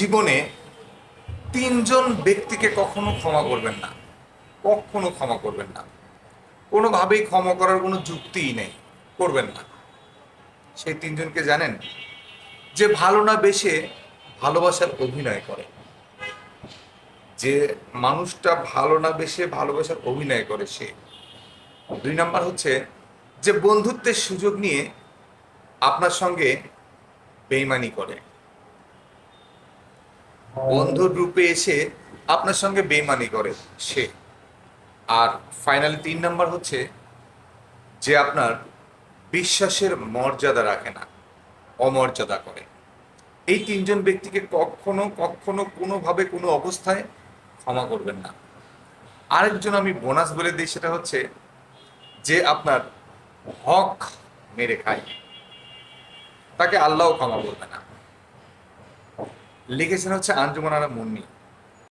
জীবনে তিনজন ব্যক্তিকে কখনো ক্ষমা করবেন না। কখনো ক্ষমা করবেন না। কোনোভাবেই ক্ষমা করার কোনো যুক্তিই নেই। করবেন না। সেই তিনজনকে জানেন যে ভালো না বেশে ভালোবাসার অভিনয় করে। যে মানুষটা ভালো না বেশে ভালোবাসার অভিনয় করে সে। দুই নাম্বার হচ্ছে যে বন্ধুত্বের সুযোগ নিয়ে আপনার সঙ্গে বেইমানি করে। বন্ধুর রূপে এসে আপনার সঙ্গে বেইমানি করে সে। আর ফাইনালি তিন নাম্বার হচ্ছে যে আপনার বিশ্বাসের মর্যাদা রাখে না, অমর্যাদা করে। এই তিনজন ব্যক্তিকে কখনো কখনো কোনোভাবে কোনো অবস্থায় ক্ষমা করবেন না। আরেকজন আমি বোনাস বলে দিই, সেটা হচ্ছে যে আপনার হক মেরে খায়। তাকে আল্লাহ ক্ষমা করবে না। লিখেছেন হচ্ছে আঞ্জুমান আরা মুন্নি